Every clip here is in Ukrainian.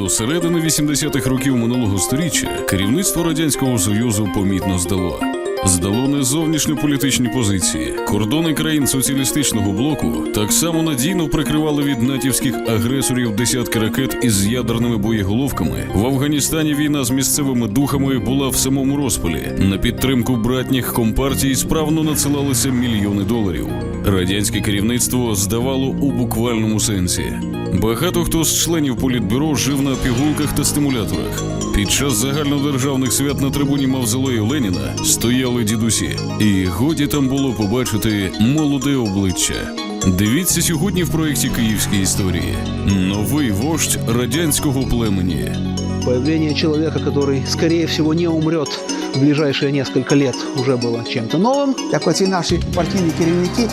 До середини 80-х років минулого століття керівництво радянського союзу помітно здало. Здало не зовнішньополітичні позиції. Кордони країн соціалістичного блоку так само надійно прикривали від натівських агресорів десятки ракет із ядерними боєголовками. В Афганістані війна з місцевими духами була в самому розпалі. На підтримку братніх компартій справно надсилалися мільйони доларів. Радянське керівництво здавало у буквальному сенсі. Багато хто з членів політбюро жив на пігулках та стимуляторах. Під час загальнодержавних свят на трибуні Мавзолею Леніна стояли дідусі, і годі там було побачити молоде обличчя. Дивіться сьогодні в проєкті Київські історії. Новий вождь радянського племені. Появление человека, который, скорее всего, не умрет в ближайшие несколько лет, уже было чем-то новым. Так оці наші партійні керівники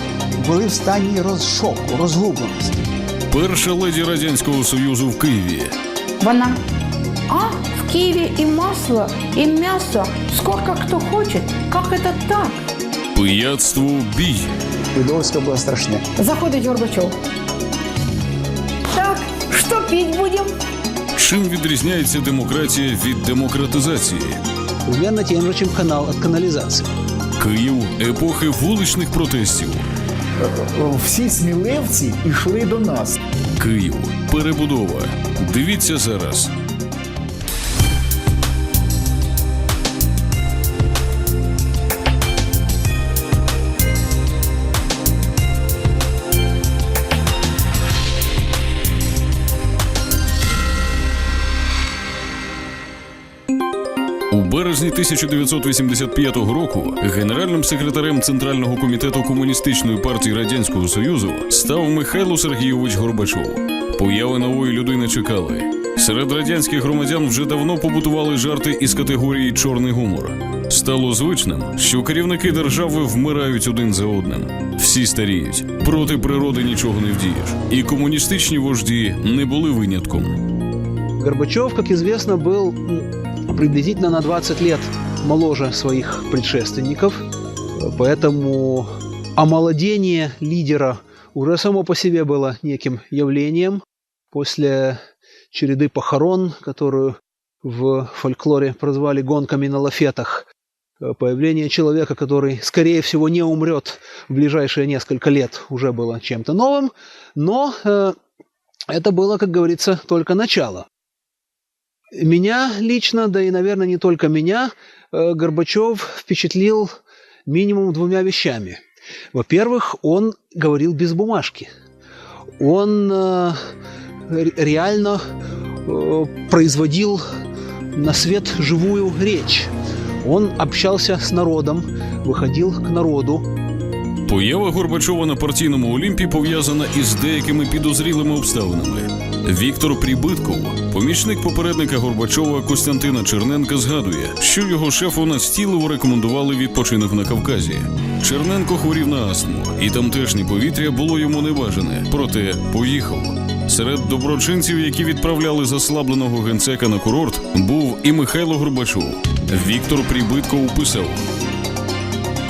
були в стані розшоку, розгубленості. Перша леді радянського союзу в Києві. Вона. А, в Киеве и масло, и мясо. Сколько кто хочет. Как это так? Пияцтво бій. Видовисько було страшне. Заходит Горбачев. Так, что пить будем? Чим відрізняється демократія від демократизації? Примерно тем же, чем канал от канализации. Київ епохи вуличних протестів. всі сміливці йшли до нас. Київ перебудова. Дивіться зараз. Березні 1985 року генеральним секретарем Центрального комітету комуністичної партії радянського союзу став Михайло Сергійович Горбачов. Появи нової людини чекали. Серед радянських громадян вже давно побутували жарти із категорії чорний гумор. Стало звичним, що керівники держави вмирають один за одним. Всі старіють, проти природи нічого не вдієш. І комуністичні вожді не були винятком. Горбачев, как известно, был м, приблизительно на 20 лет моложе своих предшественников, поэтому омолодение лидера уже само по себе было неким явлением. После череды похорон, которую в фольклоре прозвали гонками на лафетах, появление человека, который, скорее всего, не умрет в ближайшие несколько лет, уже было чем-то новым, но э, это было, как говорится, только начало. Меня лично, да и, наверное, не только меня, э, Горбачев впечатлил минимум двумя вещами. Во-первых, он говорил без бумажки. Он э, ре- реально э, производил на свет живую речь. Он общался с народом, выходил к народу, Поява Горбачова на партійному Олімпі пов'язана із деякими підозрілими обставинами. Віктор Прибитков, помічник попередника Горбачова Костянтина Черненка, згадує, що його шефу настійливо рекомендували відпочинок на Кавказі. Черненко хворів на астму, і тамтешнє повітря було йому небажане, проте поїхав. Серед доброчинців, які відправляли заслабленого генсека на курорт, був і Михайло Горбачов. Віктор Прибитков писав.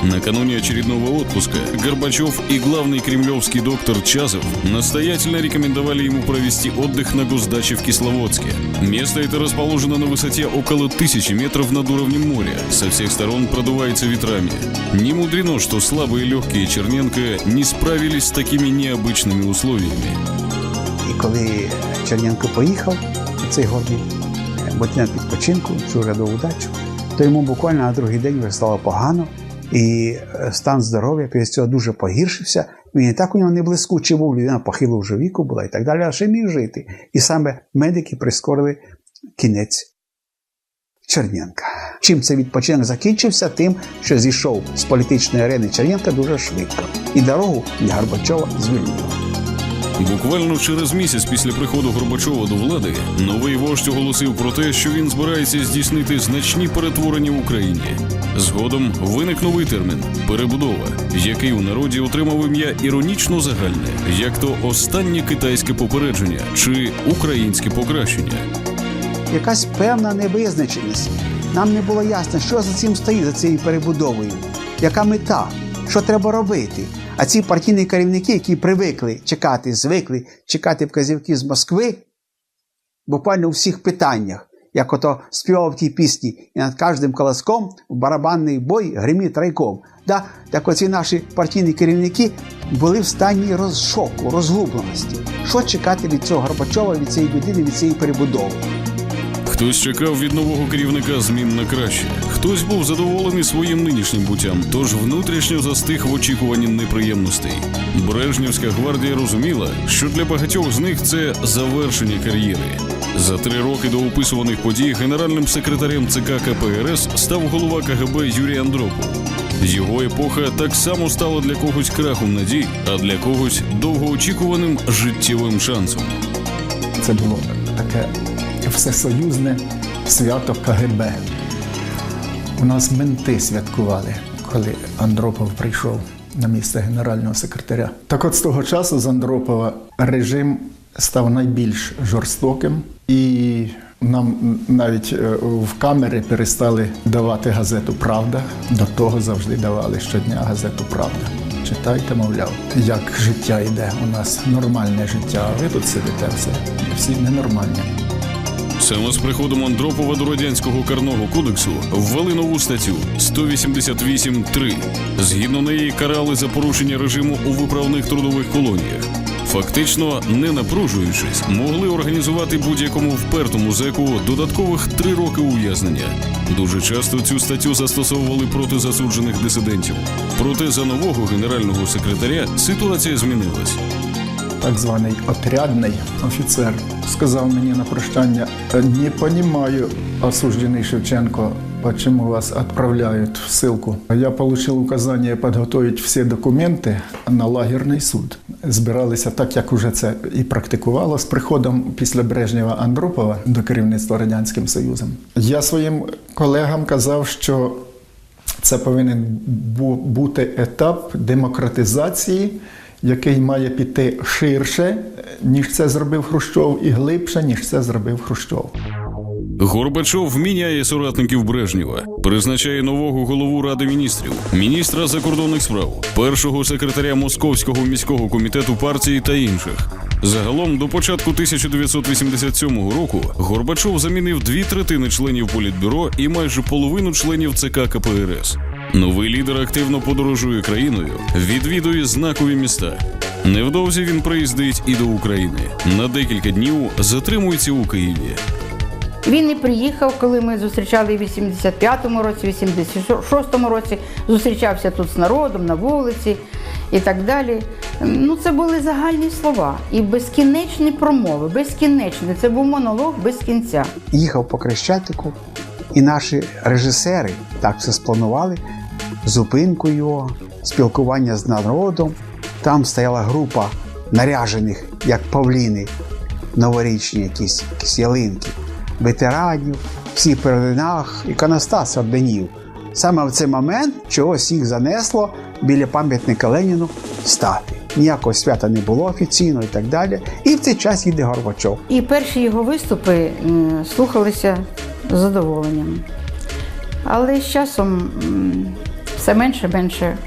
Накануне очередного отпуска Горбачев и главный кремлевский доктор Чазов настоятельно рекомендовали ему провести отдых на госдаче в Кисловодске. Место это расположено на высоте около тысячи метров над уровнем моря. Со всех сторон продувается ветрами. Не мудрено, что слабые легкие Черненко не справились с такими необычными условиями. І коли Черненко поїхав, цей горний ботинок відпочинку, цю рядову дачу, то йому буквально на другий день вже стало погано, І е, стан здоров'я після цього дуже погіршився. Він і так у нього не блискучий був, людина похилого вже віку була і так далі, а ще міг жити. І саме медики прискорили кінець Черненка. Чим цей відпочинок закінчився? Тим, що зійшов з політичної арени Черненка дуже швидко. І дорогу для Горбачова звільнили. Буквально через місяць після приходу Горбачова до влади новий вождь оголосив про те, що він збирається здійснити значні перетворення в Україні. Згодом виник новий термін перебудова, який у народі отримав ім'я іронічно загальне, як то останнє китайське попередження чи українське покращення. якась певна невизначеність. Нам не було ясно, що за цим стоїть, за цією перебудовою, яка мета, що треба робити. А ці партійні керівники, які привикли чекати, звикли чекати вказівки з Москви, буквально у всіх питаннях. Як ото співав в тій пісні, і над кожним колоском в барабанний бой гримить райком. Да? Так оці наші партійні керівники були в стані розшоку, розгубленості. Що чекати від цього Горбачова, від цієї людини, від цієї перебудови? Хтось чекав від нового керівника змін на краще, хтось був задоволений своїм нинішнім буттям, тож внутрішньо застиг в очікуванні неприємностей. Брежнівська гвардія розуміла, що для багатьох з них це завершення кар'єри. За три роки до описуваних подій генеральним секретарем ЦК КПРС став голова КГБ Юрій Андропов. Його епоха так само стала для когось крахом надій, а для когось довгоочікуваним життєвим шансом. Це було таке всесоюзне свято КГБ. У нас менти святкували, коли Андропов прийшов на місце генерального секретаря. Так от з того часу з Андропова режим став найбільш жорстоким, і нам навіть е, в камери перестали давати газету Правда. До того завжди давали щодня газету Правда. Читайте, мовляв, як життя йде. У нас нормальне життя, а ви тут сидите все. Всі ненормальні. Саме з приходом Андропова до радянського карного кодексу ввели нову статтю 188.3. Згідно неї карали за порушення режиму у виправних трудових колоніях. Фактично, не напружуючись, могли організувати будь-якому впертому зеку додаткових три роки ув'язнення. Дуже часто цю статтю застосовували проти засуджених дисидентів. Проте за нового генерального секретаря ситуація змінилась. Так званий отрядний офіцер, сказав мені на прощання: не понимаю, осужденный Шевченко, почему вас отправляют в ссылку. Я получил указание подготовить всі документи на лагерний суд. Збиралися так, як уже це і практикувало з приходом після Брежнєва Андропова до керівництва Радянським Союзом. Я своїм колегам казав, що це повинен бути етап демократизації, який має піти ширше, ніж це зробив Хрущов, і глибше, ніж це зробив Хрущов. Горбачов міняє соратників Брежнєва, призначає нового голову ради міністрів, міністра закордонних справ, першого секретаря Московського міського комітету партії та інших. Загалом до початку 1987 року Горбачов замінив дві третини членів політбюро і майже половину членів ЦК КПРС. Новий лідер активно подорожує країною, відвідує знакові міста. Невдовзі він приїздить і до України. На декілька днів затримується у Києві. Він і приїхав, коли ми зустрічали в 85-му році, в 86-му році, зустрічався тут з народом на вулиці і так далі. Ну, це були загальні слова і безкінечні промови, безкінечні. Це був монолог без кінця. їхав по Крещатику, і наші режисери так все спланували. Зупинку його, спілкування з народом. Там стояла група наряжених, як павліни, новорічні якісь, якісь ялинки, ветеранів, всі в перединах, іконостас орденів. Саме в цей момент чогось їх занесло біля пам'ятника Леніну стати. Ніякого свята не було офіційно і так далі. І в цей час їде Горбачов. І перші його виступи слухалися з задоволенням. Але з часом все менше менше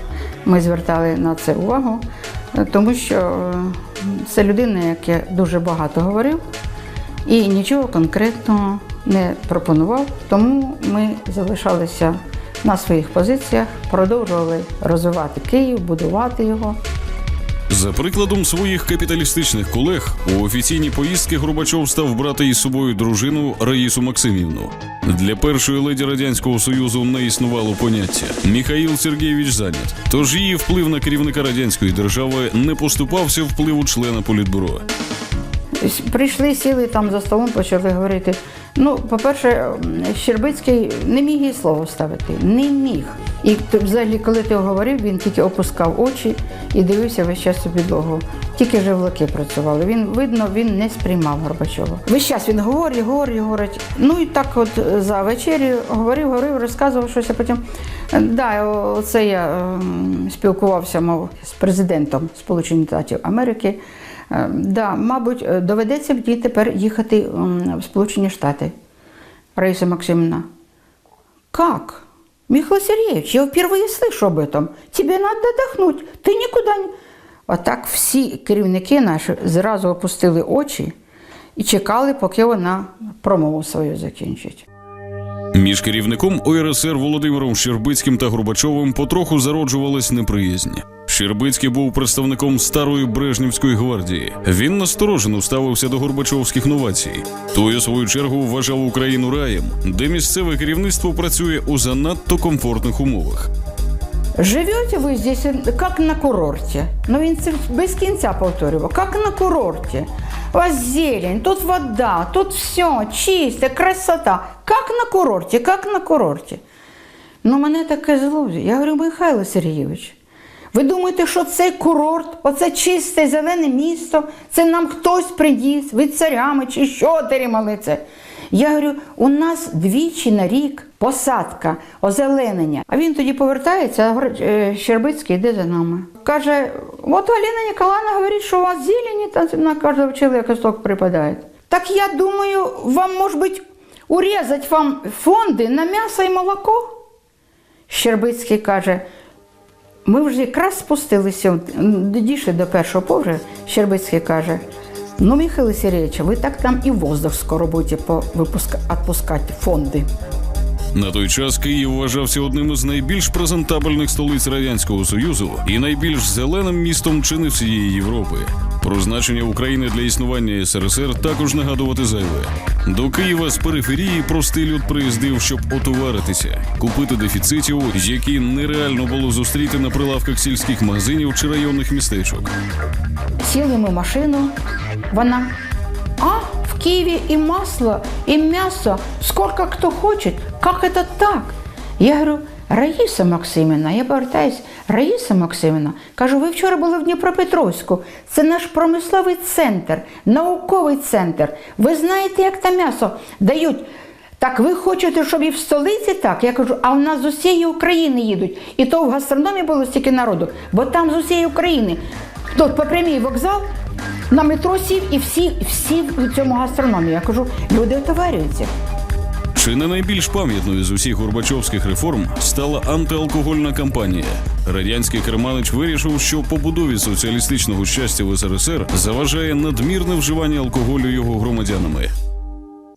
ми звертали на це увагу, тому що е, це людина, яка дуже багато говорив і нічого конкретного не пропонував. Тому ми залишалися на своїх позиціях, продовжували розвивати Київ, будувати його. За прикладом своїх капіталістичних колег, у офіційні поїздки Горбачов став брати із собою дружину Раїсу Максимівну. Для першої леді радянського союзу не існувало поняття Міхаїл Сергійович зайнят. Тож її вплив на керівника радянської держави не поступався впливу члена політбюро. Прийшли, сіли там за столом, почали говорити. Ну, по-перше, Щербицький не міг їй слово ставити. Не міг. І взагалі, коли ти говорив, він тільки опускав очі і дивився весь час у підлогу. Тільки живлаки працювали. Він, видно, він не сприймав Горбачова. Весь час він говорить, говорить, говорить. Ну і так от е, за вечерю говорив, говорив, розказував щось, а потім. е, Да, оце я ем, спілкувався, мов, з президентом Сполучених Штатів Америки. Е, Да, мабуть, е, доведеться мені тепер їхати м, в Сполучені Штати. Раиса Максимовна. Как? Михаил Сергеевич, я впервые слышу об этом. Тебе надо отдохнуть. Ти нікуди не. Отак всі керівники наші зразу опустили очі і чекали, поки вона промову свою закінчить. Між керівником ОРСР Володимиром Щербицьким та Горбачовим потроху зароджувалась неприязнь. Щербицький був представником старої Брежнівської гвардії. Він насторожено ставився до горбачовських новацій. Той, у свою чергу, вважав Україну раєм, де місцеве керівництво працює у занадто комфортних умовах. Живете ви здесь як на курорті. Ну він це без кінця повторював, як на курорті. У вас зелень, тут вода, тут все чисте, красота. Як на курорті, як на курорті. Ну, мене таке зло. Я говорю, Михайло Сергійович, ви думаєте, що цей курорт, оце чисте зелене місто, це нам хтось приніс, ви царями чи що отримали це? Я говорю, у нас двічі на рік посадка, озеленення. А він тоді повертається, а «Е, Щербицький йде за нами. Каже: от Галина Ніколаївна говорить, що у вас зелені там на кожного чоловіка сток припадає. Так я думаю, вам, може бути, урізати вам фонди на м'ясо і молоко? Щербицький каже, ми вже якраз спустилися, дійшли до першого поверху, Щербицький каже, ну, Михайло Сергійович, ви так там і воздух скоро будете відпускати фонди. На той час Київ вважався одним із найбільш презентабельних столиць радянського союзу і найбільш зеленим містом чи не всієї Європи. Про значення України для існування СРСР також нагадувати зайве. До Києва з периферії простий люд приїздив, щоб отоваритися, купити дефіцитів, які нереально було зустріти на прилавках сільських магазинів чи районних містечок. Сіли ми машину, вона. А, Киеве и масло, и мясо, сколько кто хочет. Как это так? Я говорю, Раїса Максимівна, я повертаюсь, Раїса Максимівна, кажу, ви вчора були в Дніпропетровську. Це наш промисловий центр, науковий центр. Ви знаєте, як там м'ясо дають. Так ви хочете, щоб і в столиці так? Я кажу, а в нас з усієї України їдуть. І то в гастрономі було стільки народу, бо там з усієї України. Тут по прямій вокзал, на метро сів і всі, всі в цьому гастрономі. Я кажу, люди отоварюються. Чи не найбільш пам'ятною з усіх Горбачовських реформ стала антиалкогольна кампанія? Радянський керманич вирішив, що побудові соціалістичного щастя в СРСР заважає надмірне вживання алкоголю його громадянами.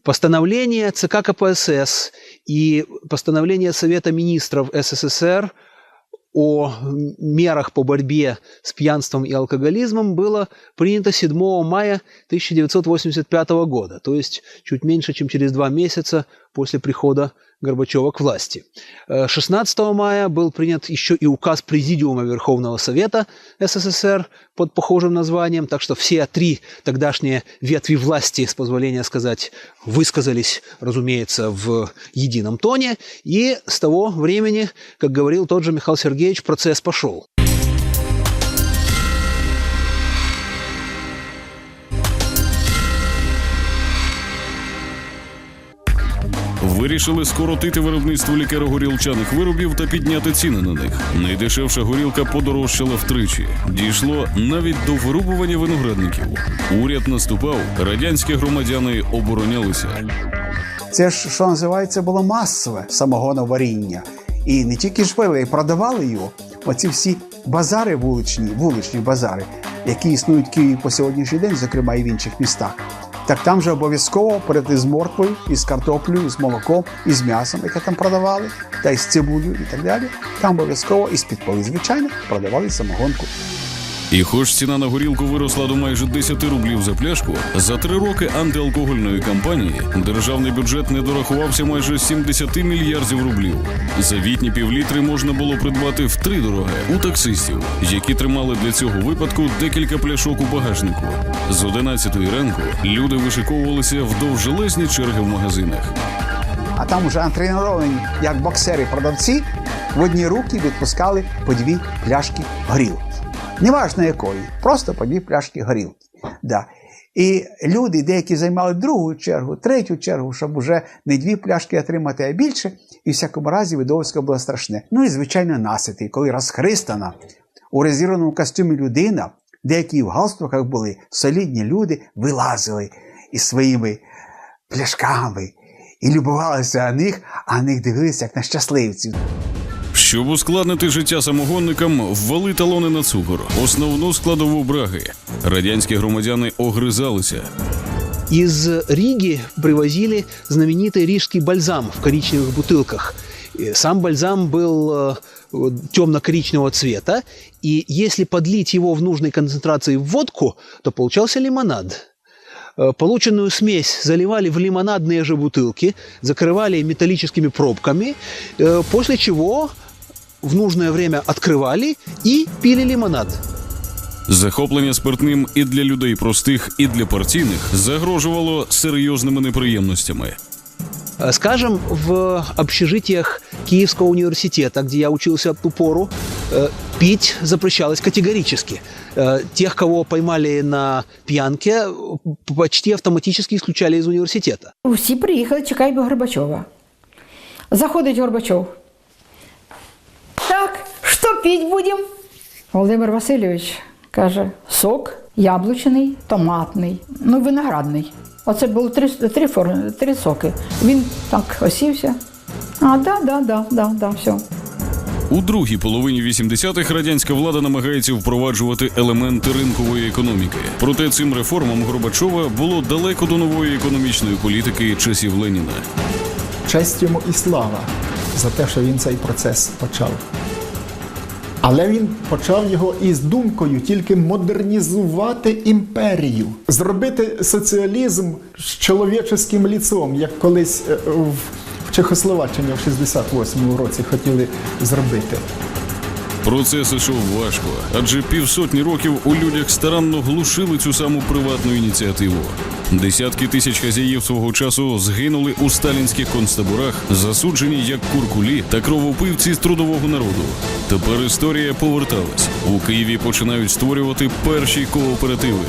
Постановление ЦК КПСС и постановление Совета министров СССР о мерах по борьбе с пьянством и алкоголизмом было принято 7 мая 1985 года, то есть чуть меньше, чем через два месяца после прихода Горбачева к власти. Э, 16 мая был принят еще и указ Президиума Верховного Совета СССР под похожим названием, так что все три тогдашние ветви власти, с позволения сказать, высказались, разумеется, в едином тоне, и с того времени, как говорил тот же Михаил Сергеевич, процесс пошел. Вирішили скоротити виробництво лікаро-горілчаних виробів та підняти ціни на них. Найдешевша горілка подорожчала втричі. Дійшло навіть до вирубування виноградників. Уряд наступав, радянські громадяни оборонялися. Це ж, що називається, було масове самогоноваріння. І не тільки ж пили, і продавали його. Оці всі базари вуличні, вуличні базари, які існують в Києві по сьогоднішній день, зокрема і в інших містах. Так там же обов'язково перед із морквою, із картоплею, з молоком, із м'ясом, яке там продавали, та із цибулею і так далі. Там обов'язково із підполі, звичайно, продавали самогонку. І хоч ціна на горілку виросла до майже 10 рублів за пляшку, за три роки антиалкогольної кампанії державний бюджет не дорахувався майже 70 мільярдів рублів. Завітні півлітри можна було придбати втридорога у таксистів, які тримали для цього випадку декілька пляшок у багажнику. З 11 ранку люди вишиковувалися в довжелезні черги в магазинах. А там вже антреновані, як боксери-продавці, в одні руки відпускали по дві пляшки горілки. Неважно якої, просто по дві пляшки горілки. Да. І люди, деякі займали другу чергу, третю чергу, щоб уже не дві пляшки отримати, а більше. І в всякому разі видовисько було страшне. Ну і, звичайно, наситий, коли розхристана у резервному костюмі людина, деякі в галстуках були, солідні люди вилазили із своїми пляшками і любувалися на них, а на них дивилися як на щасливців. Щоб ускладнити життя самогонникам, ввели талони на цукор, основну складову браги. Радянські громадяни огризалися. Из Риги привозили знаменитый рижский бальзам в коричневых бутылках. И Сам бальзам был э, темно-коричневого цвета, и если подлить его в нужной концентрации в водку, то получался лимонад. Э, Полученную смесь заливали в лимонадные же бутылки, закрывали металлическими пробками, э, после чего в нужное время открывали и пили лимонад. Захоплення спиртним і для людей простих, і для партійних загрожувало серйозними неприємностями. Э, Скажем, в общежитиях Киевского университета, где я учился в ту пору, э, пить запрещалось категорически. Э, Тех, кого поймали на пьянке, э, почти автоматически исключали из университета. Всі приїхали, чекають Горбачова. Заходить Горбачов. Піть будемо? Володимир Васильович каже: сок яблучний, томатний, ну виноградний. Оце було три, три, форми, три соки. Він так осівся. А, да, да, да, да, да, все. У другій половині 80-х радянська влада намагається впроваджувати елементи ринкової економіки. Проте цим реформам Горбачова було далеко до нової економічної політики часів Леніна. Честь йому і слава за те, що він цей процес почав. Але він почав його із думкою тільки модернізувати імперію, зробити соціалізм з чоловіческим ліцом, як колись е, в Чехословаччині в 68-му році хотіли зробити. Процес ішов важко, адже півсотні років у людях старанно глушили цю саму приватну ініціативу. Десятки тисяч хазяїв свого часу згинули у сталінських концтаборах, засуджені як куркулі та кровопивці з трудового народу. Тепер історія поверталась. У Києві починають створювати перші кооперативи.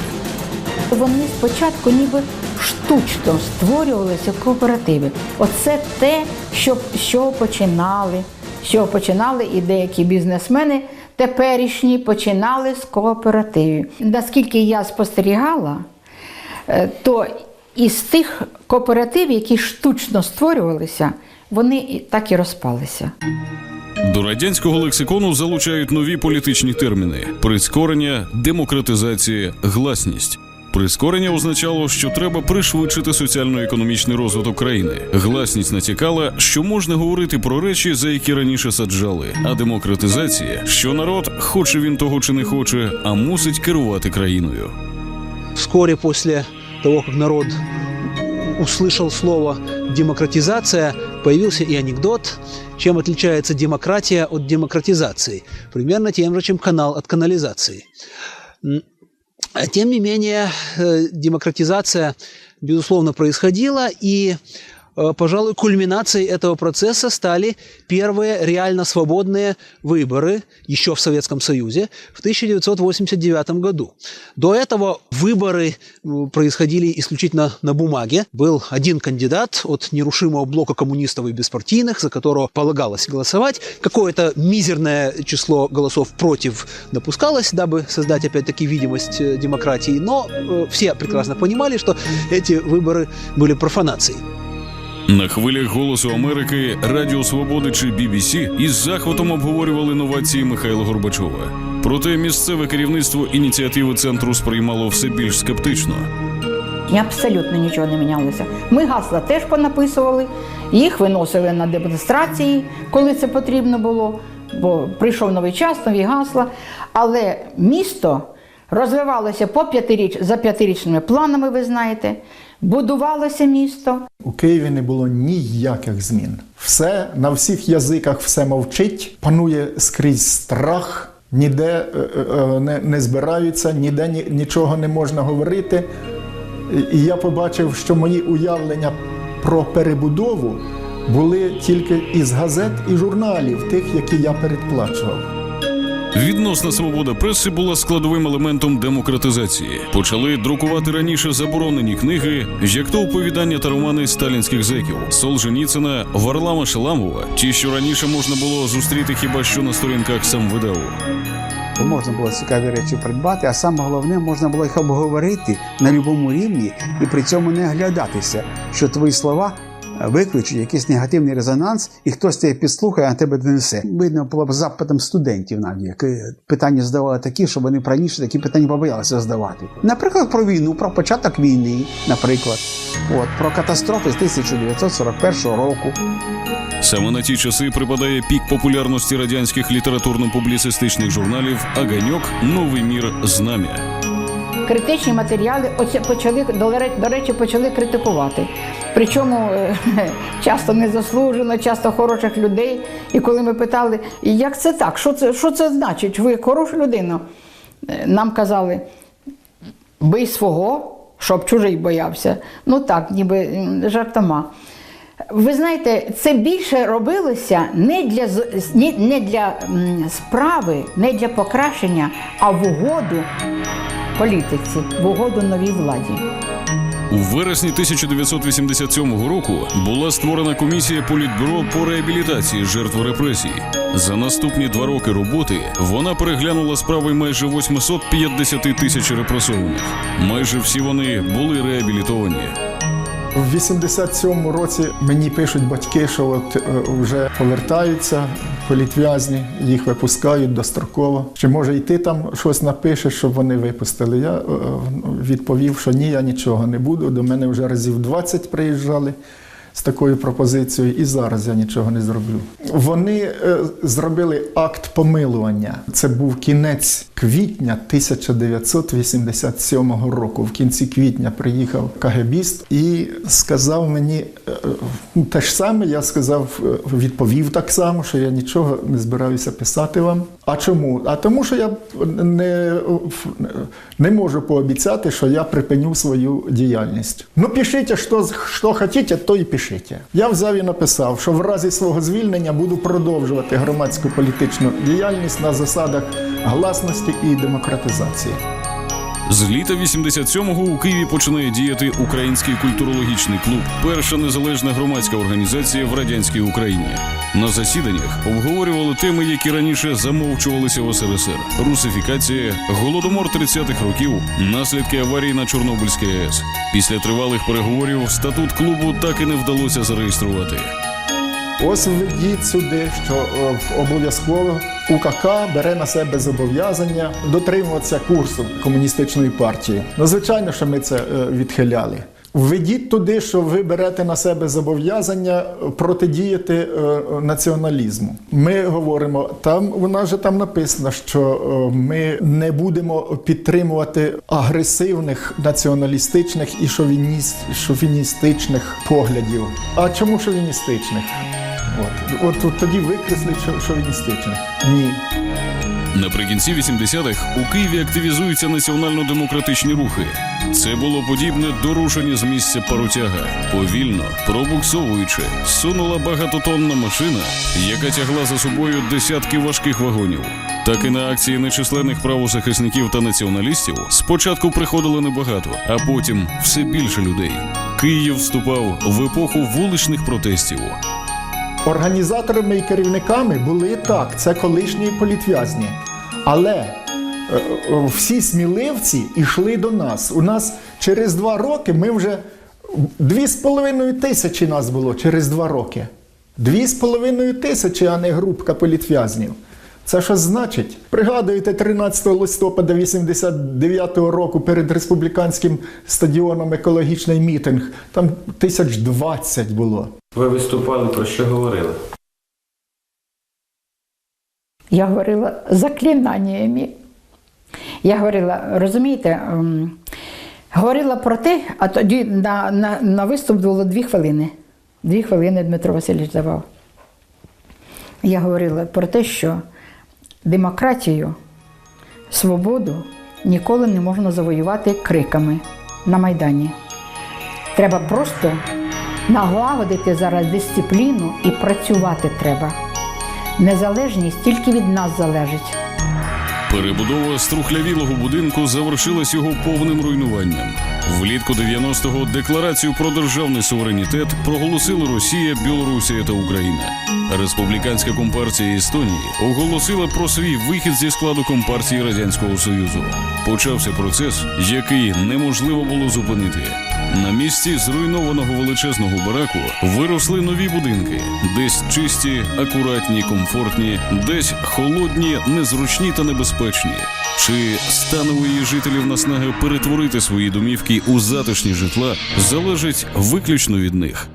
Вони спочатку ніби штучно створювалися кооперативи. Оце те, що, що починали, що починали і деякі бізнесмени теперішні починали з кооперативів. Наскільки я спостерігала, то із тих кооперативів, які штучно створювалися, вони так і розпалися. До радянського лексикону залучають нові політичні терміни: прискорення, демократизація, гласність. Прискорення означало, що треба пришвидшити соціально-економічний розвиток країни. Гласність натякала, що можна говорити про речі, за які раніше саджали. А демократизація, що народ, хоче він того чи не хоче, а мусить керувати країною. Вскоре после того, как народ услышал слово демократизация, появился и анекдот, чем отличается демократия от демократизации. Примерно тем же, чем канал от канализации. Тем не менее, э, демократизация, безусловно, происходила, и, пожалуй, кульминацией этого процесса стали первые реально свободные выборы еще в Советском Союзе в 1989 году. До этого выборы происходили исключительно на бумаге. Был один кандидат от нерушимого блока коммунистов и беспартийных, за которого полагалось голосовать. Какое-то мизерное число голосов против допускалось, дабы создать, опять-таки, видимость э, демократии. Но э, все прекрасно понимали, что эти выборы были профанацией. На хвилях голосу Америки, Радіо Свободи чи BBC із захватом обговорювали новації Михайла Горбачова. Проте місцеве керівництво ініціативи центру сприймало все більш скептично. Абсолютно нічого не мінялося. Ми гасла теж понаписували, їх виносили на демонстрації, коли це потрібно було, бо прийшов новий час, нові гасла. Але місто розвивалося по п'ятиріч... за п'ятирічними планами, ви знаєте, будувалося місто. У Києві не було ніяких змін. Все на всіх язиках все мовчить, панує скрізь страх, ніде е, е, не, не збираються, ніде ні, нічого не можна говорити. І я побачив, що мої уявлення про перебудову були тільки із газет і журналів, тих, які я передплачував. Відносна свобода преси була складовим елементом демократизації. Почали друкувати раніше заборонені книги, як то оповідання та романи сталінських зеків Солженіцина, Варлама Шеламова, ті, що раніше можна було зустріти хіба що на сторінках самвидаву. Бо можна було цікаві речі придбати, а саме головне, можна було їх обговорити на будь-якому рівні і при цьому не оглядатися, що твої слова виключить якийсь негативний резонанс, і хтось тебе підслухає, а тебе донесе. Видно було б запитом студентів навіть, які питання здавали такі, що вони раніше такі питання побоялися здавати. Наприклад, про війну, про початок війни, наприклад, от про катастрофи з 1941 року. Саме на ті часи припадає пік популярності радянських літературно-публіцистичних журналів Аганьок, Новий мір, Знам'я. Критичні матеріали оце почали до речі, почали критикувати. Причому е, часто незаслужено, часто хороших людей. І коли ми питали, як це так? Що це, що це значить? Ви хороша людина? Е, Нам казали, бий свого, щоб чужий боявся. Ну так, ніби жартома. Ви знаєте, це більше робилося не для, не для справи, не для покращення, а в угоду політиці, в угоду новій владі. У вересні 1987 року була створена комісія Політбюро по реабілітації жертв репресій. За наступні два роки роботи вона переглянула справи майже 850 тисяч репресованих. Майже всі вони були реабілітовані. В 87-му році мені пишуть батьки, що от е, вже повертаються політв'язні, їх випускають достроково. Чи може і ти там щось напишеш, щоб вони випустили? Я е, відповів, що ні, я нічого не буду. До мене вже разів 20 приїжджали. З такою пропозицією, і зараз я нічого не зроблю. Вони е, зробили акт помилування. Це був кінець квітня 1987 року. В кінці квітня приїхав КГБіст і сказав мені е, ну, те ж саме. Я сказав, е, відповів так само, що я нічого не збираюся писати вам. А чому? А тому, що я не, не можу пообіцяти, що я припиню свою діяльність. Ну, пишіть, що, що хочете, то і пишіть. Я взяв і написав, що в разі свого звільнення буду продовжувати громадську політичну діяльність на засадах гласності і демократизації. З літа 87-го у Києві починає діяти Український культурологічний клуб, перша незалежна громадська організація в радянській Україні. На засіданнях обговорювали теми, які раніше замовчувалися в СРСР: русифікація, голодомор 30-х років, наслідки аварії на Чорнобильській АЕС. Після тривалих переговорів статут клубу так і не вдалося зареєструвати. Ось введіть сюди, що е, обов'язково УКК бере на себе зобов'язання дотримуватися курсу комуністичної партії. Ну, звичайно, що ми це е, відхиляли. Введіть туди, що ви берете на себе зобов'язання протидіяти е, націоналізму. Ми говоримо, там у нас же там написано, що ми не будемо підтримувати агресивних націоналістичних і шовініст, шовіністичних поглядів. А чому шовіністичних? От, от, тоді викреслить шо- шовіністичних. Ні. Наприкінці 80-х у Києві активізуються національно-демократичні рухи. Це було подібне до рушення з місця паротяга. Повільно, пробуксовуючи, сунула багатотонна машина, яка тягла за собою десятки важких вагонів. Так і на акції нечисленних правозахисників та націоналістів спочатку приходило небагато, а потім все більше людей. Київ вступав в епоху вуличних протестів. Організаторами і керівниками були так, це колишні політв'язні. Але е, всі сміливці йшли до нас. У нас через два роки ми вже дві з половиною тисячі нас було через два роки. Дві з половиною тисячі, а не групка політв'язнів. Це що значить? Пригадуєте 13 листопада 89-го року перед республіканським стадіоном екологічний мітинг. Там тисяч двадцять було. Ви виступали, про що говорили? Я говорила заклинаннями. Я говорила, розумієте, ем, говорила про те, а тоді на, на, на виступ було дві хвилини. Дві хвилини Дмитро Васильович давав. Я говорила про те, що демократію, свободу ніколи не можна завоювати криками на Майдані. Треба просто налагодити зараз дисципліну і працювати треба. Незалежність тільки від нас залежить. Перебудова струхлявілого будинку завершилась його повним руйнуванням. Влітку 90-го декларацію про державний суверенітет проголосили Росія, Білорусія та Україна. Республіканська компартія Естонії оголосила про свій вихід зі складу компартії Радянського Союзу. Почався процес, який неможливо було зупинити. На місці зруйнованого величезного бараку виросли нові будинки, десь чисті, акуратні, комфортні, десь холодні, незручні та небезпечні. Чи станової жителів наснаги перетворити свої домівки у затишні житла, залежить виключно від них.